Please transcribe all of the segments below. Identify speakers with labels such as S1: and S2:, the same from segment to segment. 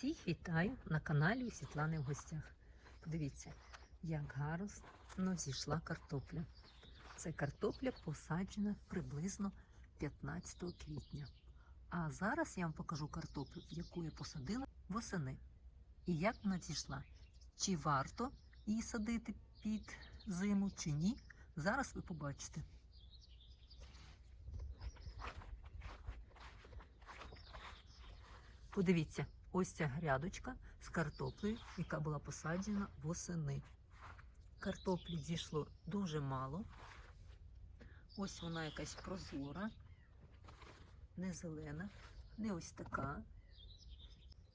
S1: Всіх вітаю на каналі у Світлани в гостях. Подивіться, як гарно зійшла картопля. Це картопля посаджена приблизно 15 квітня. А зараз я вам покажу картоплю, яку я посадила восени. І як вона зійшла. Чи варто її садити під зиму, чи ні. Зараз ви побачите. Подивіться, ось ця грядочка з картоплею, яка була посаджена восени. Картоплі зійшло дуже мало. Ось вона якась прозора, не зелена, не ось така,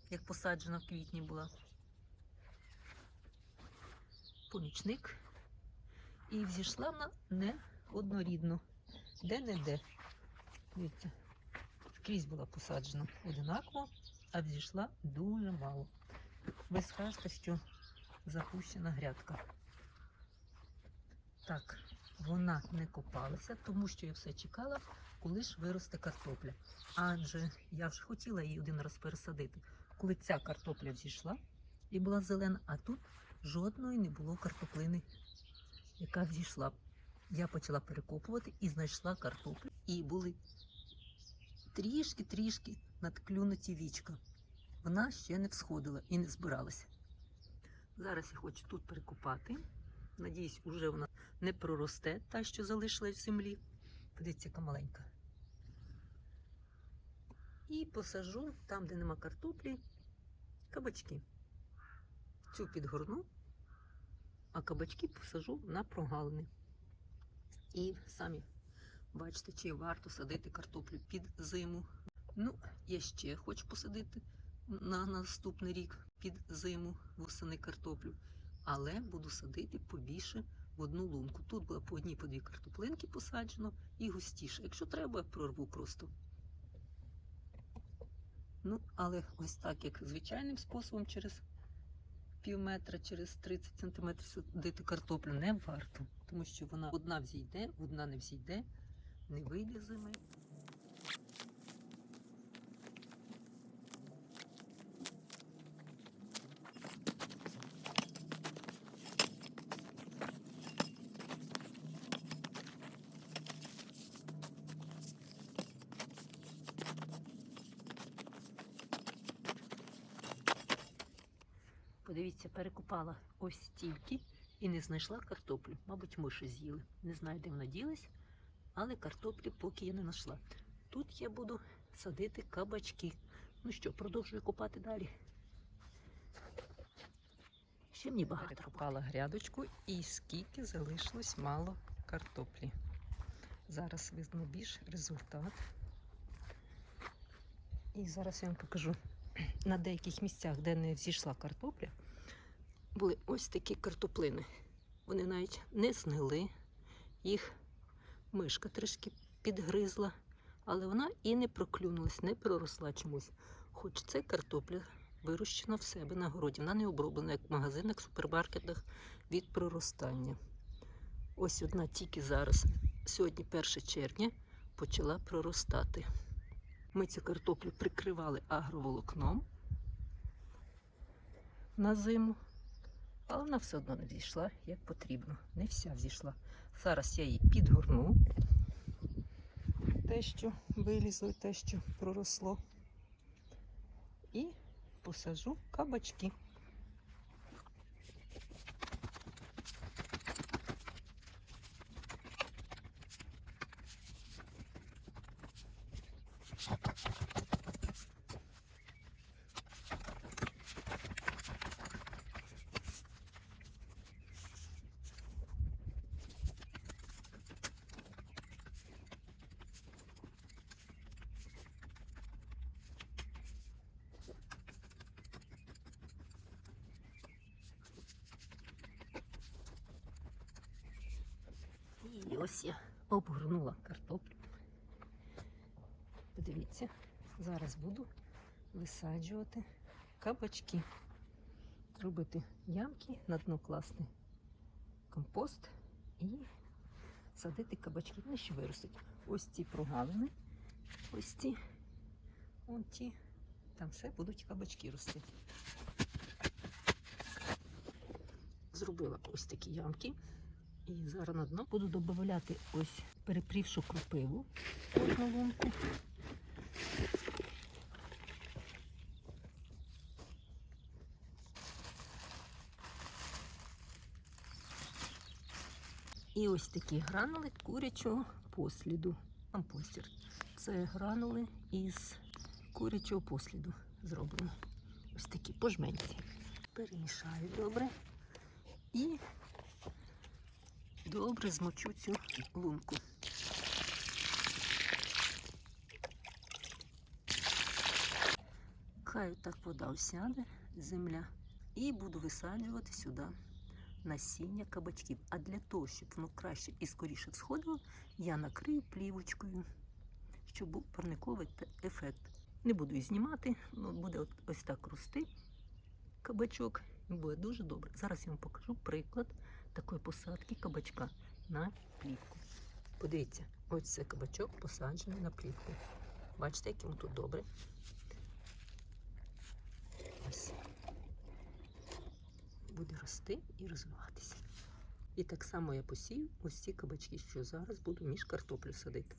S1: як посаджена в квітні була. Помічник. І взійшла вона не однорідно, де-не-де. Дивіться, скрізь була посаджена одинаково, а взійшла дуже мало. Ви скажете, що запущена грядка. Так, вона не копалася, тому що я все чекала, коли ж виросте картопля. Адже я вже хотіла її один раз пересадити, коли ця картопля взійшла і була зелена, а тут жодної не було картоплини, яка взійшла. Я почала перекопувати і знайшла картоплю. І були трішки-трішки надклюнуті вічка. Вона ще не всходила і не збиралася. Зараз я хочу тут перекопати. Надіюсь, уже вона не проросте, та, що залишилась в землі. Подивіться, яка маленька. І посажу там, де нема картоплі, кабачки. Цю підгорну, а кабачки посажу на прогалини. І самі бачите, чи варто садити картоплю під зиму. Ну, я ще хочу посадити на наступний рік під зиму восени картоплю, але буду садити побільше в одну лунку. Тут було по одній по дві картоплинки посаджено і густіше. Якщо треба, прорву просто. Ну, але ось так, як звичайним способом, через пів метра, через 30 сантиметрів садити картоплю не варто, тому що вона одна взійде, одна не взійде, не вийде зими. Подивіться, перекопала ось стільки і не знайшла картоплю. Мабуть, миші з'їли. Не знаю, де вона ділась, але картоплі поки я не знайшла. Тут я буду садити кабачки. Ну що, продовжую копати далі. Ще мені багато копала грядочку і скільки залишилось мало картоплі. Зараз видно більш результат. І зараз я вам покажу на деяких місцях, де не взійшла картопля, були ось такі картоплини. Вони навіть не знили, їх мишка трішки підгризла, але вона і не проклюнулась, не проросла чомусь. Хоч це картопля вирощена в себе на городі, вона не оброблена, як в магазинах, супермаркетах від проростання. Ось одна тільки зараз, сьогодні 1 червня, почала проростати. Ми цю картоплю прикривали агроволокном на зиму, але вона все одно не взійшла як потрібно. Не вся взійшла. Зараз я її підгорну. Те, що вилізло, те, що проросло. І посажу кабачки. І ось я обгорнула картоплю. Подивіться, зараз буду висаджувати кабачки, робити ямки на дно класти компост і садити кабачки. Вони ще виростуть. Ось ці прогалини, ось ці, вон ті Там все будуть кабачки рости. Зробила ось такі ямки. І зараз на дно буду додавати ось перепрівшу кропиву в кожну лунку. І ось такі гранули курячого посліду. Ампостір. Це гранули із курячого посліду зроблені. Ось такі пожменці. Перемішаю добре. І добре змочу цю лунку. Хай так вода осяде, земля. І буду висаджувати сюди насіння кабачків. А для того, щоб воно краще і скоріше всходило, я накрию плівочкою, щоб був парниковий ефект. Не буду її знімати, ну, буде ось так рости кабачок. Буде дуже добре. Зараз я вам покажу приклад такої посадки кабачка на плівку. Подивіться, ось це кабачок посаджений на плівку. Бачите, як йому тут добре. Ось буде рости і розвиватися. І так само я посію ось ці кабачки, що зараз буду між картоплю садити.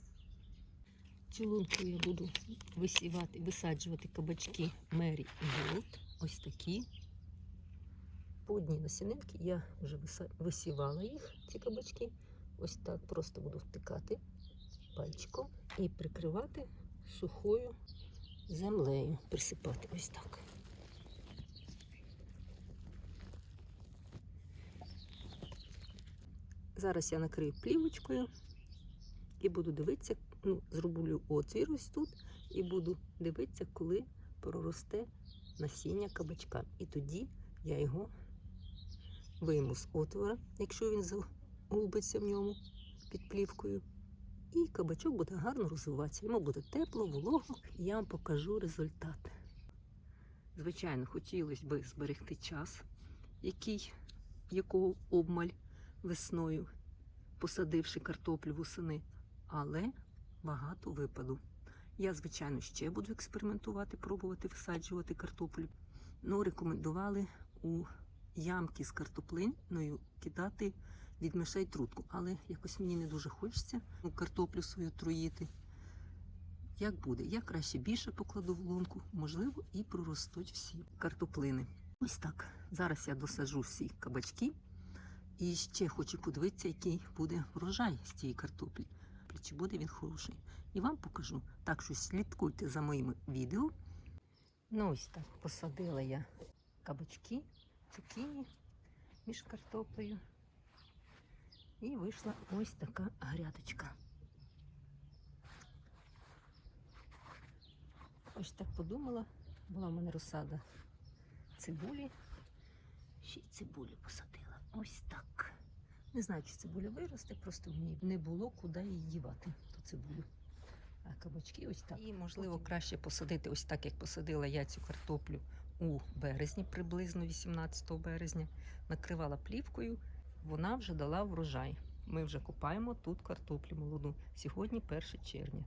S1: Цю лунку я буду висівати, висаджувати кабачки Мері і Голд. Ось такі. По одній насінинки я вже висівала їх, ці кабачки. Ось так просто буду втикати пальчиком і прикривати сухою землею. Присипати ось так. Зараз я накрию плівочкою і буду дивитися, ну, зроблю отвір ось тут, і буду дивитися, коли проросте насіння кабачка. І тоді я його вийму з отвора, якщо він загубиться в ньому під плівкою. І кабачок буде гарно розвиватися. Йому буде тепло, волого, і я вам покажу результат. Звичайно, хотілося б зберегти час, який, якого обмаль весною, посадивши картоплю восени, але багато випаду. Я, звичайно, ще буду експериментувати, пробувати висаджувати картоплю. Ну, рекомендували у ямки з картоплиною кидати від мишей трутку, але якось мені не дуже хочеться картоплю свою труїти. Як буде? Я краще більше покладу в лунку, можливо, і проростуть всі картоплини. Ось так. Зараз я досаджу всі кабачки. І ще хочу подивитися, який буде врожай з цієї картоплі. Чи буде він хороший. І вам покажу. Так що слідкуйте за моїми відео. Ну ось так посадила я кабачки, цукіні між картоплею. І вийшла ось така грядочка. Ось так подумала, була в мене розсада цибулі. Ще й цибулю посадила. Ось так. Не знаю, чи цибуля виросте, просто мені не було куди її дівати, ту цибулю. А кабачки ось так. І, можливо, краще посадити ось так, як посадила я цю картоплю у березні, приблизно 18 березня. Накривала плівкою, вона вже дала врожай. Ми вже купаємо тут картоплю молоду. Сьогодні 1 червня.